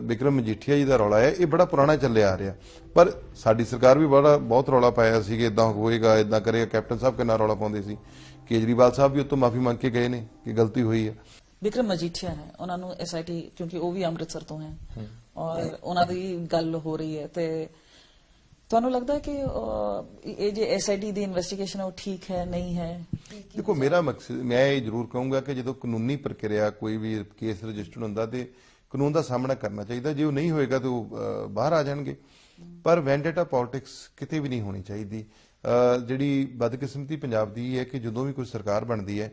ਵਿਕਰਮ ਮਜੀਠੀਆ ਜੀ ਦਾ ਰੌਲਾ ਹੈ ਇਹ ਬੜਾ ਪੁਰਾਣਾ ਚੱਲਿਆ ਆ ਰਿਹਾ। ਪਰ ਸਾਡੀ ਸਰਕਾਰ ਵੀ ਬੜਾ ਬਹੁਤ ਰੌਲਾ ਪਾਇਆ ਸੀ ਕਿ ਇਦਾਂ ਹੋਏਗਾ ਇਦਾਂ ਕਰੇਗਾ। ਕੈਪਟਨ ਸਾਹਿਬ ਕਿੰਨਾ ਰੌਲਾ ਪਾਉਂਦੇ ਸੀ। ਕੇਜਰੀਵਾਲ ਸਾਹਿਬ ਵੀ ਉਤੋਂ ਮਾਫੀ ਮੰਗ ਕੇ ਗਏ ਨੇ ਕਿ ਗਲਤੀ ਹੋਈ ਹੈ। ਵਿਕਰਮ ਮਜੀਠੀਆ ਹੈ ਉਹਨਾਂ ਨੂੰ ਐਸਆਈਟੀ ਕਿਉਂਕਿ ਉਹ ਵੀ ਅੰਮ੍ਰਿਤਸਰ ਤੋਂ ਹੈ। ਔਰ ਉਹਨਾਂ ਦੀ ਗੱਲ ਹੋ ਰਹੀ ਹੈ ਤੇ ਤੁਹਾਨੂੰ ਲੱਗਦਾ ਹੈ ਕਿ ਇਹ ਜੇ ਐਸਆਈਟੀ ਦੀ ਇਨਵੈਸਟੀਗੇਸ਼ਨ ਉਹ ਠੀਕ ਹੈ ਨਹੀਂ ਹੈ? ਦੇਖੋ ਮੇਰਾ ਮਕਸਦ ਮੈਂ ਇਹ ਜ਼ਰੂਰ ਕਹੂੰਗਾ ਕਿ ਜਦੋਂ ਕਾਨੂੰਨੀ ਪ੍ਰਕਿਰਿਆ ਕੋਈ ਵੀ ਕੇਸ ਰਜਿਸਟਰ ਹੁੰਦਾ ਤੇ ਕਾਨੂੰਨ ਦਾ ਸਾਹਮਣਾ ਕਰਨਾ ਚਾਹੀਦਾ। ਜੇ ਉਹ ਨਹੀਂ ਹੋਏਗਾ ਤਾਂ ਉਹ ਬਾਹਰ ਆ ਜਾਣਗੇ। ਪਰ ਵੈਂਡੇਟਾ ਪੋਲਿਟਿਕਸ ਕਿਤੇ ਵੀ ਨਹੀਂ ਹੋਣੀ ਚਾਹੀਦੀ। ਜਿਹੜੀ ਬਦਕਿਸਮਤੀ ਪੰਜਾਬ ਦੀ ਹੈ ਕਿ ਜਦੋਂ ਵੀ ਕੋਈ ਸਰਕਾਰ ਬਣਦੀ ਹੈ,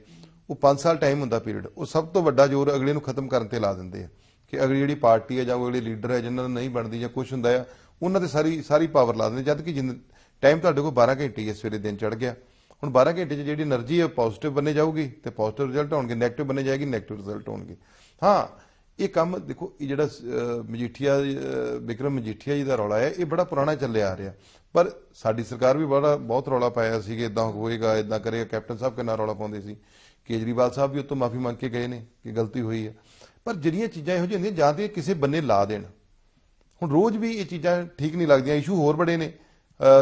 ਉਹ 5 ਸਾਲ ਟਾਈਮ ਹੁੰਦਾ ਪੀਰੀਅਡ ਉਹ ਸਭ ਤੋਂ ਵੱਡਾ ਜ਼ੋਰ ਅਗਲੇ ਨੂੰ ਖਤਮ ਕਰਨ ਤੇ ਲਾ ਦਿੰਦੇ ਆ ਕਿ ਅਗਲੀ ਜਿਹੜੀ ਪਾਰਟੀ ਹੈ ਜਾਂ ਉਹ ਅਗਲੇ ਲੀਡਰ ਹੈ ਜਿਹਨਾਂ ਨੂੰ ਨਹੀਂ ਬਣਦੀ ਜਾਂ ਕੁਝ ਹੁੰਦਾ ਆ, ਉਹਨਾਂ ਤੇ ਸਾਰੀ ਸਾਰੀ ਪਾਵਰ ਲਾ ਦਿੰਦੇ। ਜਦ ਕਿ ਟਾਈਮ ਤੁਹਾਡੇ ਕੋਲ 12 ਘੰਟੇ ਹੈ ਸਵੇਰੇ ਦਿਨ ਚੜ ਗਿਆ। ਹੁਣ 12 ਘੰਟੇ 'ਚ ਜਿਹੜੀ એનર્ਜੀ ਹੈ ਪੋਜ਼ਿਟਿਵ ਬਣੇ ਜਾਊਗੀ ਤੇ ਪੋਜ਼ਿਟਿਵ ਰਿਜ਼ਲਟ ਆਉਣਗੇ 네ਗੇਟਿਵ ਬਣੇ ਜਾਏਗੀ 네ਗੇਟਿਵ ਰਿਜ਼ਲਟ ਆਉਣਗੇ ਹਾਂ ਇਹ ਕੰਮ ਦੇਖੋ ਇਹ ਜਿਹੜਾ ਮਜੀਠੀਆ ਅਹ, ਵਿਕਰਮ ਮਜੀਠੀਆ ਜੀ ਦਾ ਰੌਲਾ ਹੈ ਇਹ ਬੜਾ ਪੁਰਾਣਾ ਚੱਲਿਆ ਆ ਰਿਹਾ। ਪਰ ਸਾਡੀ ਸਰਕਾਰ ਵੀ ਬੜਾ ਬਹੁਤ ਰੌਲਾ ਪਾਇਆ ਸੀ ਕਿ ਇਦਾਂ ਹੋਏਗਾ ਇਦਾਂ ਕਰੇਗਾ। ਕੈਪਟਨ ਸਾਹਿਬ ਕਿੰਨਾ ਰੌਲਾ ਪਾਉਂਦੇ ਸੀ। ਕੇਜਰੀਵਾਲ ਸਾਹਿਬ ਵੀ ਉਤੋਂ ਮਾਫੀ ਮੰਗ ਕੇ ਗਏ ਨੇ ਕਿ ਗਲਤੀ ਹੋਈ ਹੈ। ਪਰ ਜਿਹੜੀਆਂ ਚੀਜ਼ਾਂ ਇਹੋ ਜਿਹੀਆਂ ਹੁੰਦੀਆਂ ਜਾਂ ਤੇ ਕਿਸੇ ਬੰਨੇ ਲਾ ਦੇਣ। ਹੁਣ ਰੋਜ਼ ਵੀ ਇਹ ਚੀਜ਼ਾਂ ਠੀਕ ਨਹੀਂ ਲੱਗਦੀਆਂ ਇਸ਼ੂ ਹੋਰ ਬੜੇ ਨੇ।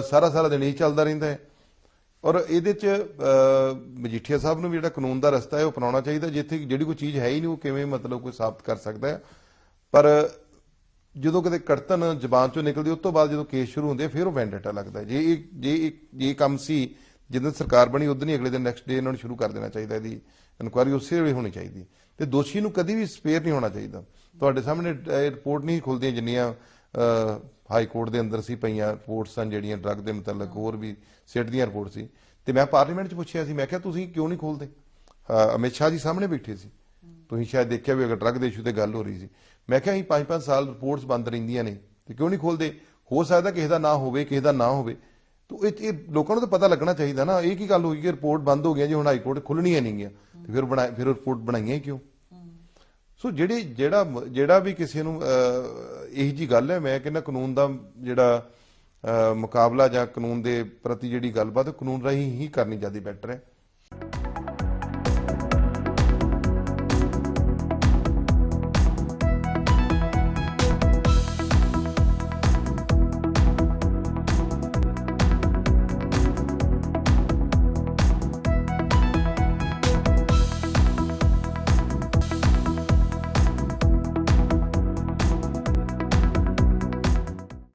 ਸਾਰਾ ਸਾਰਾ ਦਿਨ ਇਹ ਚੱਲਦਾ ਰਹਿੰਦਾ ਹੈ। ਔਰ ਇਹਦੇ ਚ ਮਜੀਠੀਆ ਸਾਹਿਬ ਨੂੰ ਵੀ ਜਿਹੜਾ ਕਾਨੂੰਨ ਦਾ ਰਸਤਾ ਹੈ ਉਹ ਅਪਣਾਉਣਾ ਚਾਹੀਦਾ ਜਿੱਥੇ ਜਿਹੜੀ ਕੋਈ ਚੀਜ਼ ਹੈ ਹੀ ਨਹੀਂ ਉਹ ਕਿਵੇਂ ਮਤਲਬ ਕੋਈ ਸਾਬਤ ਕਰ ਸਕਦਾ ਹੈ। ਪਰ ਜਦੋਂ ਕਦੇ ਕੜਤਨ ਜ਼ਬਾਨ ਚੋਂ ਨਿਕਲਦੀ ਉਸ ਤੋਂ ਬਾਅਦ ਜਦੋਂ ਕੇਸ ਸ਼ੁਰੂ ਹੁੰਦੇ ਆ, ਫਿਰ ਉਹ ਵੈਂਡੇਟਾ ਲੱਗਦਾ ਜੇ ਇਹ ਜੇ ਇੱਕ ਜੇ ਕੰਮ ਸੀ ਜਦੋਂ ਸਰਕਾਰ ਬਣੀ ਉਦੋਂ ਹੀ ਅਗਲੇ ਦਿਨ ਨੈਕਸਟ ਡੇ ਇਹਨਾਂ ਨੂੰ ਸ਼ੁਰੂ ਕਰ ਦੇਣਾ ਚਾਹੀਦਾ ਇਹਦੀ ਇਨਕੁਆਇਰੀ ਉਸੇ ਵੇਲੇ ਹੋਣੀ ਚਾਹੀਦੀ। ਹੈ। ਤੇ ਦੋਸ਼ੀ ਨੂੰ ਕਦੀ ਵੀ ਸਪੇਅਰ ਨਹੀਂ ਹੋਣਾ ਚਾਹੀਦਾ। ਤੁਹਾਡੇ ਸਾਹਮਣੇ ਰਿਪੋਰਟ ਨਹੀਂ ਖੁੱਲਦੀਆਂ ਜਿੰਨੀਆਂ ਹਾਈ ਕੋਰਟ ਦੇ ਅੰਦਰ ਸੀ ਪਈਆਂ ਰਿਪੋਰਟਸ ਸਨ ਜਿਹੜੀਆਂ ਡਰੱਗ ਦੇ ਮੁਤਲਕ ਹੋਰ ਵੀ ਸਿੱਟ ਦੀਆਂ ਰਿਪੋਰਟ ਸੀ। ਤੇ ਮੈਂ ਪਾਰਲੀਮੈਂਟ 'ਚ ਪੁੱਛਿਆ ਸੀ ਮੈਂ ਕਿਹਾ ਤੁਸੀਂ ਕਿਉਂ ਨਹੀਂ ਖੋਲਦੇ ਅਮਿਤ ਸ਼ਾਹ ਜੀ ਸਾਹਮਣੇ ਬੈਠੇ ਸੀ। ਤੁਸੀਂ ਸ਼ਾਇਦ ਦੇਖਿਆ ਵੀ ਅਗਰ ਡਰੱਗ ਦੇ ਇਸ਼ੂ ਤੇ ਗੱਲ ਹੋ ਰਹੀ ਸੀ। ਮੈਂ ਕਿਹਾ ਅਸੀਂ 5-5 ਸਾਲ ਰਿਪੋਰਟਸ ਬੰਦ ਰਹਿੰਦੀਆਂ ਨੇ ਤੇ ਕਿਉਂ ਨਹੀਂ ਖੋਲਦੇ ਹੋ ਸਕਦਾ ਕਿਸੇ ਦਾ ਨਾ ਹੋਵੇ ਕਿਸੇ ਦਾ ਨਾ ਹੋਵੇ। ਤੋ ਇਹ ਇਹ ਲੋਕਾਂ ਨੂੰ ਤਾਂ ਪਤਾ ਲੱਗਣਾ ਚਾਹੀਦਾ ਨਾ ਇਹ ਕੀ ਗੱਲ ਹੋਈ ਕਿ ਰਿਪੋਰਟ ਬੰਦ ਹੋ ਗਿਆ ਜੀ ਹੁਣ ਹਾਈ ਕੋਰਟ ਖੁੱਲਣੀਆਂ ਨਹੀਂ ਗਿਆ ਤੇ ਫਿਰ ਬਣਾ ਫਿਰ ਰਿਪੋਰਟ ਬਣਾਈਆਂ ਕਿਉਂ? ਸੋ ਜਿਹੜੀ ਜਿਹੜਾ ਜਿਹੜਾ ਵੀ ਕਿਸੇ ਨੂੰ ਅਹ, ਇਹੀ ਜੀ ਗੱਲ ਹੈ ਮੈਂ ਕਹਿੰਦਾ ਕਾਨੂੰਨ ਦਾ ਜਿਹੜਾ ਮੁਕਾਬਲਾ ਜਾਂ ਕਾਨੂੰਨ ਦੇ ਪ੍ਰਤੀ ਜਿਹੜੀ ਗੱਲਬਾਤ ਕਾਨੂੰਨ ਰਾਹੀਂ ਹੀ ਕਰਨੀ ਜ਼ਿਆਦਾ ਬੈਟਰ ਹੈ।